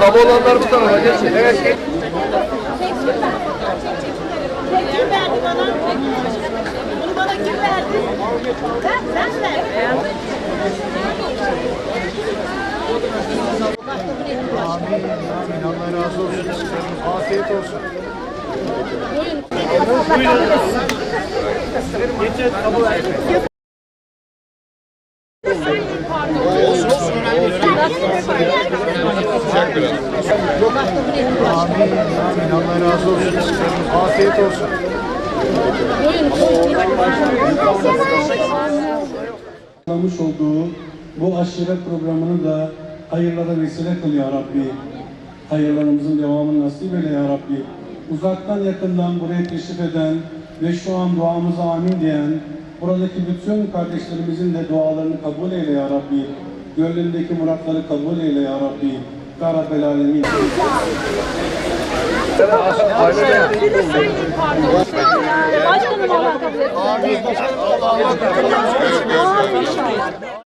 Tabu olanlar bu tarafa geçin. Evet. geç. Kim verdi bana? Bunu bana kim verdi? Ben, ben verdim. Allah razı olsun. Afiyet olsun. Amin. Amin. Allah razı olsun. Afiyet olsun. Yapmış olduğu bu aşiret programını da hayırlara vesile kıl ya Rabbi. Hayırlarımızın devamını nasip eyle ya Rabbi. Uzaktan yakından buraya teşrif eden ve şu an duamıza amin diyen buradaki bütün kardeşlerimizin de dualarını kabul eyle ya Rabbi. Gönlündeki muratları kabul eyle ya Rabbi. Ya Rabbel Alemin. Başkanım. Amin. Allah etsin.